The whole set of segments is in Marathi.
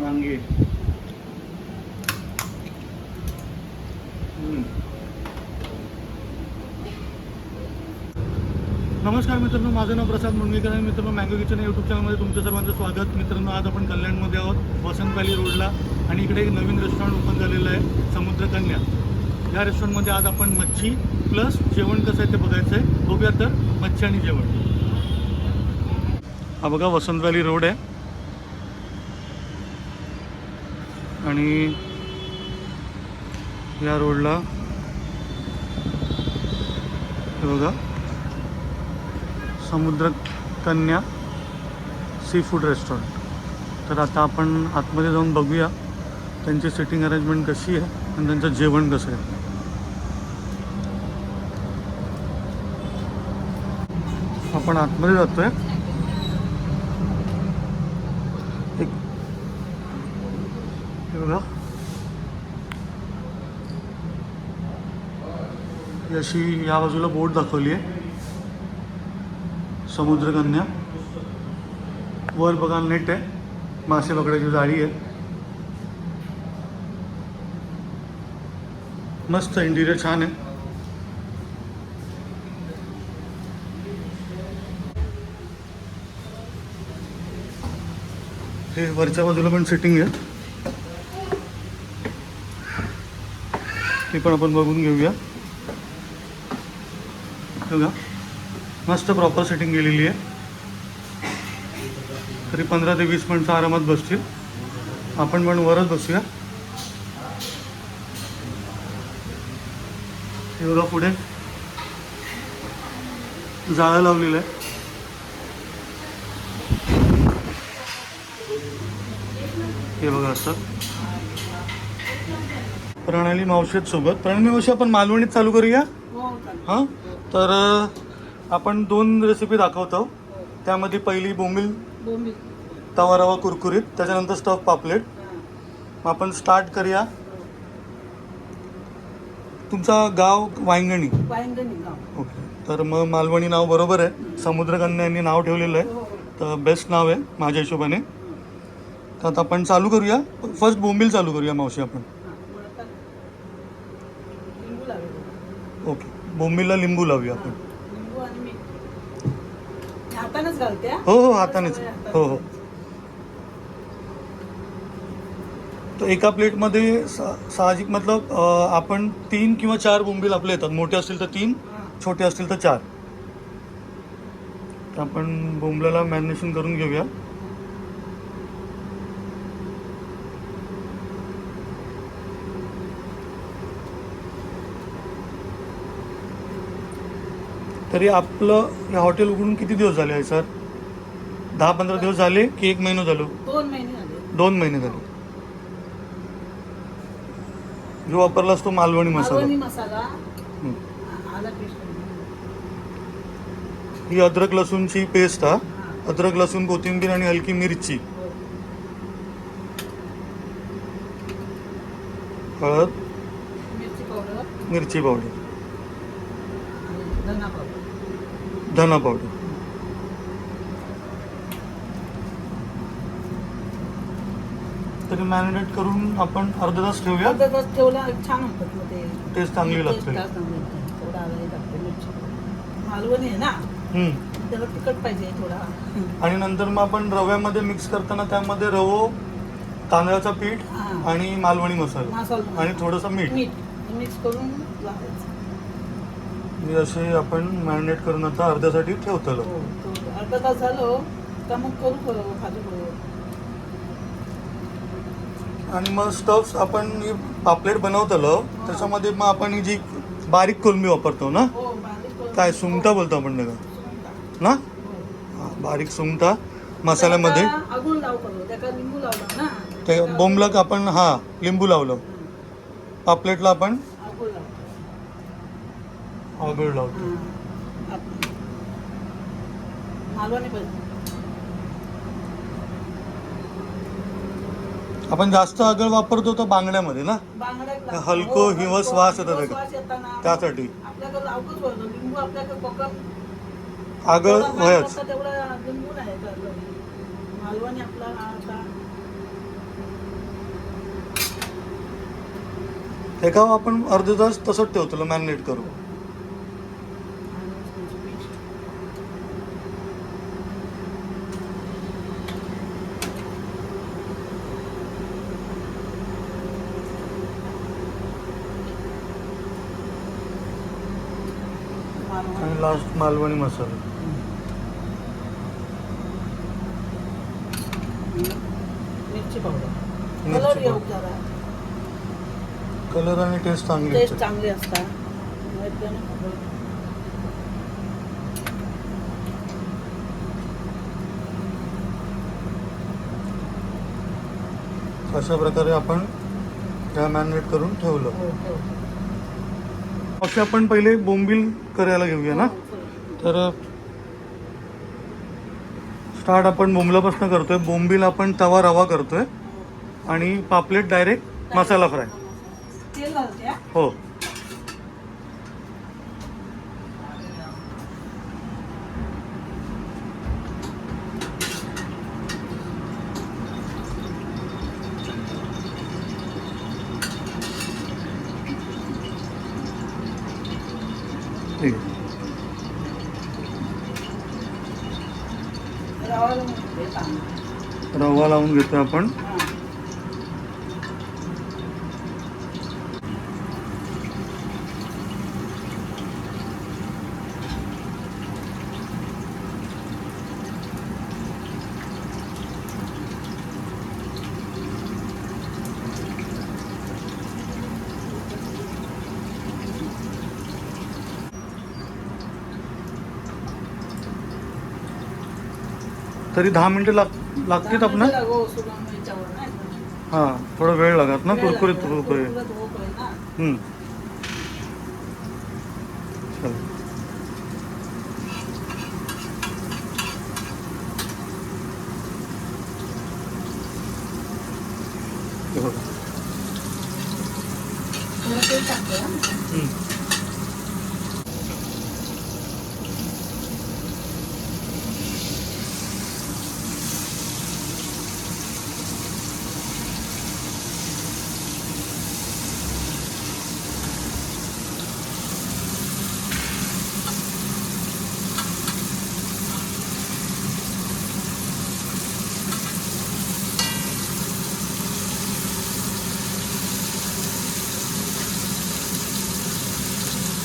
वांगे. नमस्कार मित्रांनो माझं नाव प्रसाद मुंडगेकर आणि मित्रांनो मँगो किचन यूट्यूब चॅनलमध्ये तुमचं सर्वांचं स्वागत. मित्रांनो आज आपण कल्याणमध्ये आहोत वसंत व्हॅली रोडला आणि इकडे एक नवीन रेस्टॉरंट ओपन झालेलं आहे समुद्रकन्या. या रेस्टॉरंटमध्ये आज आपण मच्छी प्लस जेवण कसं आहे ते बघायचं आहे बघूया तर मच्छी आणि जेवण. हा बघा वसंत व्हॅली रोड आहे. आणि या रोडला हे बघा समुद्र कन्या सी फूड रेस्टॉरंट तर आता आपण आतमध्ये जाऊन बघूया त्यांची सिटिंग अरेंजमेंट कशी आहे आणि त्यांचं जेवण कसं आहे. आपण आतमध्ये जातो आहे बघा अशी या बाजूला बोट दाखवली आहे समुद्रकन्या वर बघा नेट आहे मासे पकडायची जाळी आहे मस्त इंटिरियर छान आहे हे वरच्या बाजूला पण सिटिंग आहे ते पण आपण बघून घेऊया. बघा मस्त प्रॉपर सेटिंग गेलेली आहे. तरी पंधरा ते वीस मिनटं आरामात बसतील. आपण पण वरच बसूया. हे बघा पुढे. जाळं लावलेलं आहे. हे बघा असं प्रणाली मावशेत सोबत. प्रणाली मावशी आपण मालवणीत चालू करूया? हां तर अ, आपण दोन रेसिपी दाखवतो. त्यामध्ये पहिली बोंबील तवा रवा कुरकुरीत त्याच्यानंतर स्टफ पापलेट. मग आपण स्टार्ट करूया. तुमचा गाव वांगणी ओके. तर मग मालवणी नाव बरोबर आहे. समुद्रकन्या यांनी नाव ठेवलेलं आहे. तर बेस्ट नाव आहे माझ्या हिशोबाने. तर आता आपण चालू करूया. फर्स्ट बोंबील चालू करूया मावशी आपण. ओके. बोंबीलला लिंबू लावूया आपण. हातानच घालते हा? हो हो हातानेच. हो हो. तर एका प्लेटमध्ये सा साहजिक मतलब अ, आपण तीन किंवा चार बोंबील आपले येतात. मोठे असतील तर तीन छोटे असतील तर चार. तर आपण बोंबलाला मॅरिनेशन करून घेऊया. तरी आपलं हे हॉटेल उघडून किती दिवस झाले आहे सर? दहा पंधरा दिवस झाले की एक महिना झालो? दोन महिने झाले. दोन महिने झाले. जो वापरलास तो मालवणी मसाला. मालवणी मसाला. हं. आला पेस्ट ही अद्रक लसूणची पेस्ट हा. अद्रक लसूण कोथिंबीर आणि हलकी मिरची. हळद. मिरची पावडर. मिरची पावडर. आणि धना पावडर. धना पावडर. तरी मॅरिनेट करून आपण अर्धा तास ठेवूया? अर्धा तास ठेवला छान होतात मग ते. टेस्ट चांगली लागते. टेस्ट चांगली लागते. थोडा आलाही लागते मिरची. मालवणी आहे ना? हम्म. त्याला तिखट पाहिजे थोडा. आणि नंतर मग आपण रव्यामध्ये मिक्स करताना त्यामध्ये रवो तांदळाचं पीठ हा. आणि मालवणी मसाला. मसाला. आणि थोडंसं मीठ. मीठ. मिक्स करून लावायचं हे असे आपण मॅरिनेट करून आता अर्ध्यासाठी ठेवतो हो अर्धा तास झालो का मग करू आणि मग स्टफ्स आपण ही पापलेट बनवतलो त्याच्यामध्ये मग आपण ही जी बारीक कोलमी वापरतो ना? हो काय सुंगटा बोलतो आपण त्याला. ना? हो. हा, बारीक सुंगटा मसाल्यामध्ये. ते बोंबलक आपण हा लिंबू लावलं. पापलेटला आपण अवघड लावतो. मालवणी आपण जास्त आगळ वापरतो तर बांगड्यामध्ये ना? बांगड्यात हलको हिवस श्वास येतात त्यासाठी. आगळ वयच हे का आपण अर्ध तास तसंच ठेवतो मॅरिनेट करू आणि लास्ट मालवणी मसाला मिरची पावडर कलर आणि टेस्ट चांगली टेस्ट. चांगले असतात? अशा प्रकारे आपण त्या मॅरिनेट करून ठेवलं हो. असे आपण पहिले बोंबील करायला घेऊया ना? तर स्टार्ट आपण बोंबलापासून करतोय. बोंबील आपण तवा रवा करतोय आणि पापलेट डायरेक्ट मसाला फ्राय. हा? घेतो आपण. तरी दहा मिनिटं लाग लागतील आपण? हां थोडा वेळ लागत ना कुरकुरीत होतोय. चल. बघा.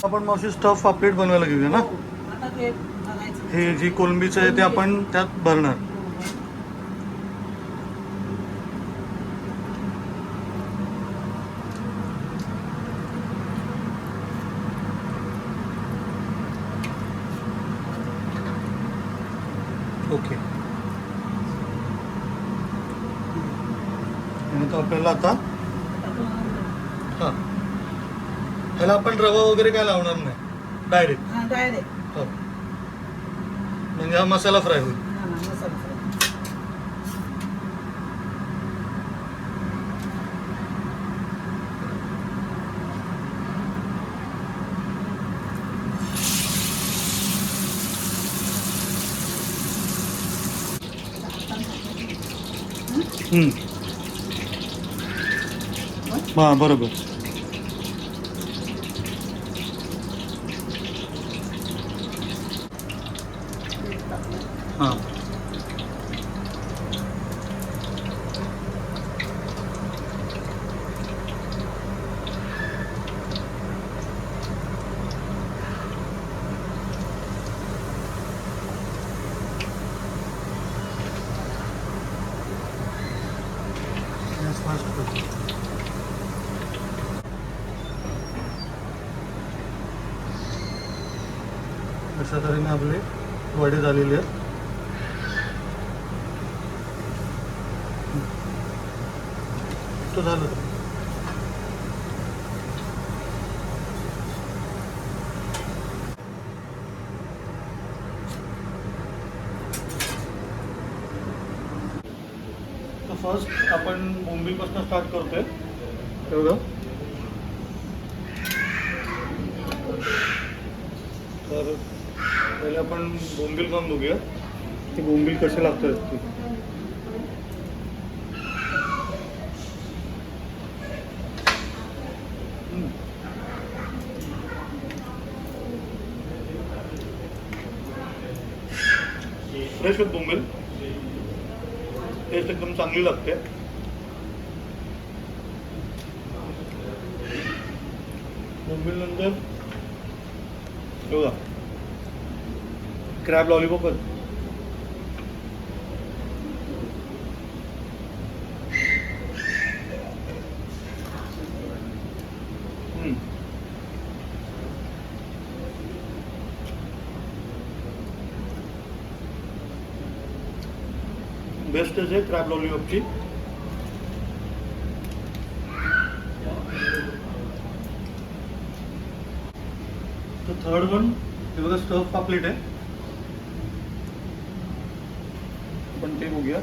आपण मावशी स्टफ पापलेट बनवायला घेऊया ना? हो. आता ते घालायचं. हे जी कोलंबीचं आहे ते आपण त्यात भरणार. ओके. आणि तो आपल्याला आता हां. ह्याला आपण रवा वगैरे काय लावणार नाही डायरेक्ट हा, direct. हो म्हणजे हा मसाला फ्राय होईल हा ना, मसाला फ्राय. हम्म. हा बरोबर अशा तऱ्हेने आपले वडे झालेले आहेत. तो झालं. इथनं स्टार्ट करतोय. एवढं? तर पहिले आपण बोंबील पण बघूया. ते बोंबील कसे लागतात ते? फ्रेश आहेत बोंबील. टेस्ट एकदम चांगली लागते. बोंबील बघा. क्रॅब लॉलीपॉप आहेत बेस्टच आहे क्रॅब लॉलीपॉपची थर्ड वन हे बघा स्टफ पापलेट आहे. आपण ते बघूया.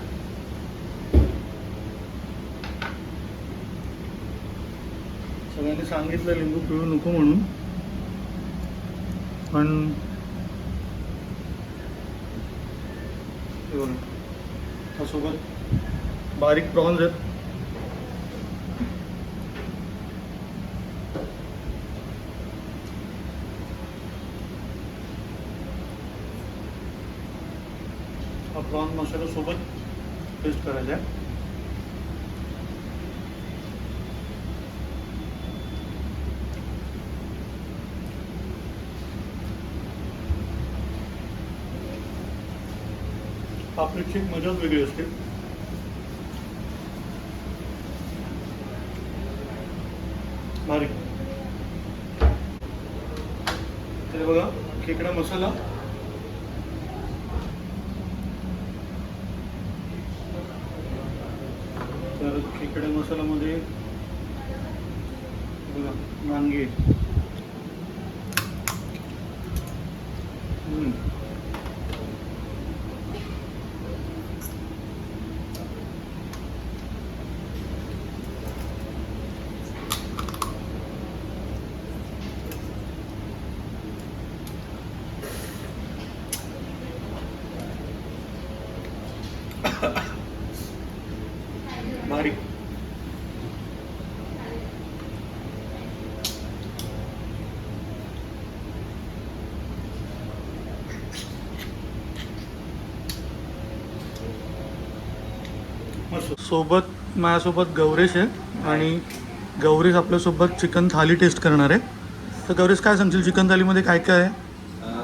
सगळ्यांनी सांगितलं लिंबू पिळू नको म्हणून. पण हे त्यासोबत बारीक प्रॉन्स आहेत. हा प्रॉन मसाला सोबत टेस्ट करायचा आहे पापलेटची मजाच वेगळी असते. भारी. तर बघा खेकडा मसाला तर खेकडे मसाल्यामध्ये बघा वांगे हम्म. भारी मस्त सोबत माझ्यासोबत गौरेश आहे आणि गौरेश आपल्यासोबत चिकन थाली टेस्ट करणार आहे तर गौरेश काय सांगशील चिकन थालीमध्ये काय काय आहे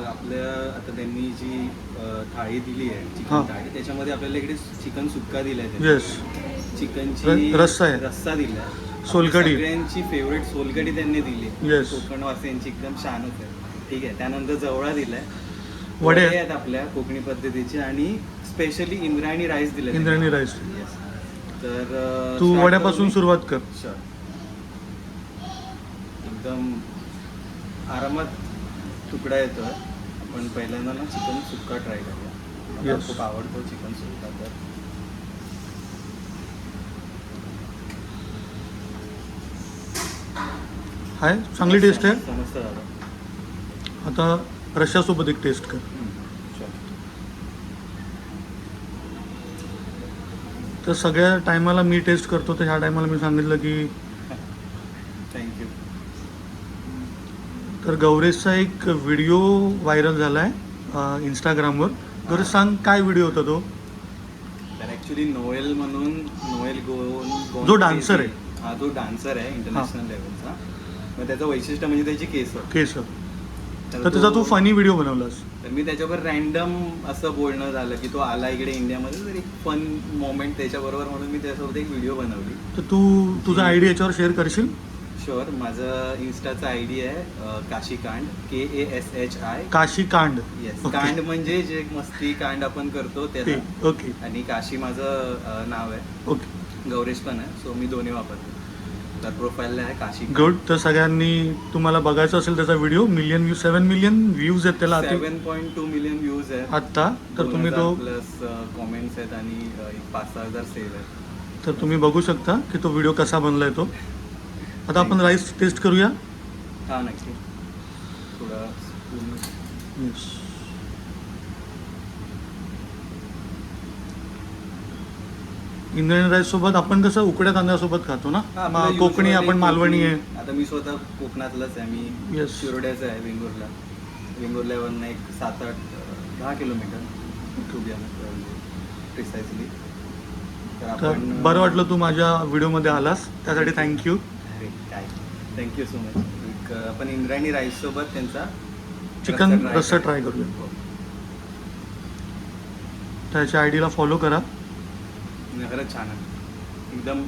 आपल्या आता त्यांनी जी थाळी दिली आहे हा. चिकन थाळी त्याच्यामध्ये आपल्याला इकडे चिकन सुक्का दिलाय त्यांनी. येस चिकनची र- रस्सा आहे. रस्सा दिलाय सोलकढी. सगळ्यांची फेवरेट सोलकढी त्यांनी दिली Yes. कोकणवासियांची एकदम शानच आहे ठीक आहे त्यानंतर जवळा दिलाय वडे. आहेत आपल्या कोकणी पद्धतीचे आणि स्पेशली इंद्रायणी राईस दिले इंद्रायणी राईस Yes. तर तू start वड्यापासून करू मी? सुरुवात कर Sure. एकदम आरामात तुकडा येतो आपण पहिल्यांदा ना चिकन सुक्का ट्राय करूया मला Yes. खूप आवडतो चिकन सुक्का तर हाय चांगली टेस्ट आहे समजतं दादा आता रश्यासोबत एक टेस्ट कर. तर सगळ्या टायमाला मी टेस्ट करतो तर ह्या टायमाला मी सांगितलं की थँक्यू तर गौरेशचा एक व्हिडिओ व्हायरल झाला आहे इंस्टाग्रामवर गौरेश सांग काय व्हिडिओ होता तो? तर ऍक्च्युली नोएल म्हणून नोएल गोन गोन जो dancer आहे. हा जो डान्सर आहे इंटरनॅशनल लेवलचा मग त्याचं वैशिष्ट्य म्हणजे त्याची केस. केस. तर त्याचा तू फनी व्हिडिओ बनवलास. तर मी त्याच्यावर रॅन्डम असं बोलणं झालं की तो आला इकडे इंडियामध्ये तर एक फन मोमेंट त्याच्याबरोबर म्हणून मी त्याच्यासोबत एक व्हिडिओ बनवली. तर तू तुझा आय डी याच्यावर शेअर करशील? शुअर माझं इन्स्टाचा आय डी आहे अं, Kashikand K A S H I Kashi Kand yes. कांड म्हणजे जे मस्ती कांड आपण करतो ते त्याचा ओके आणि काशी माझं अं, नाव आहे. ओके गौरेश पण आहे सो मी दोन्ही वापरतो. तर प्रोफाईलला आहे काशी गुड तर सगळ्यांनी तुम्हाला बघायचा असेल त्याचा video million view seven million views आहेत त्याला आता seven point two million views आहेत आत्ता तर तुम्ही तो प्लस कॉमेंट्स आहेत आणि एक पाच सहा हजार सेव्ह आहेत. तर तुम्ही बघू शकता की तो व्हिडिओ कसा बनलाय तो. आता आपण राईस टेस्ट करूया. हा नक्की. थोडा. इंद्रायणी राईस सोबत आपण कसं उकड्या तांदळासोबत खातो ना? हा, मा- कोकणी usually आपण मालवणी आहे. कोकणी- आता मी स्वतः कोकणातलाच आहे. मी Yes. शिरोड्याचा आहे वेंगुर्ला. वेंगुर्ल्यावरनं एक सात आठ अं, दहा किलोमीटर बी प्रिसाइजली तर बरं वाटलं तू माझ्या व्हिडिओमध्ये आलास. त्यासाठी थँक्यू अरे काय? थँक्यू सो मच एक अं, आपण इंद्रायणी राईस सोबत त्यांचा चिकन रस्सा करू. try करूया. हो. त्याच्या आय डीला फॉलो करा. खरंच छान आहे. एकदम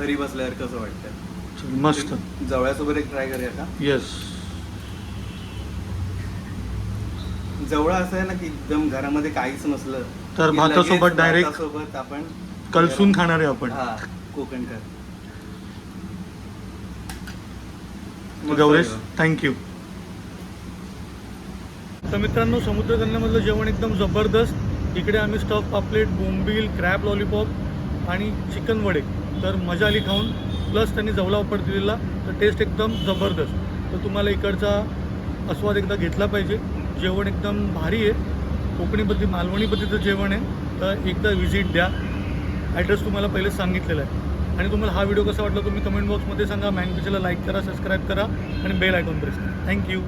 घरी बसल्यावर कसं वाटतं मस्त. जवळ्यासोबत एक ट्राय करूया का? येस जवळ असं आहे ना की एकदम घरामध्ये काहीच नसलं तर भातासोबत direct भातासोबत आपण कलसून खाणारे आपण. हा कोकण कर गौरेश थँक्यू तर मित्रांनो समुद्रकन्यामधलं जेवण एकदम जबरदस्त. इकडे आम्ही स्टफ पापलेट बोंबील क्रॅब लॉलीपॉप आणि चिकन वडे. तर मजा आली खाऊन. प्लस त्यांनी जवला ऑफर दिलेला. तर टेस्ट एकदम जबरदस्त. तर तुम्हाला इकडचा आस्वाद एकदा घेतला पाहिजे. जेवण एकदम भारी आहे. कोकणी पद्धती मालवणी पद्धतीचं जेवण आहे. तर एकदा व्हिजिट द्या. ॲड्रेस तुम्हाला पहिलेच सांगितलेला आहे. आणि तुम्हाला हा व्हिडिओ कसा वाटला तुम्ही कमेंट बॉक्समध्ये सांगा. मॅनपिचला लाईक करा सबस्क्राईब करा आणि बेल आयकॉन प्रेस करा. Thank you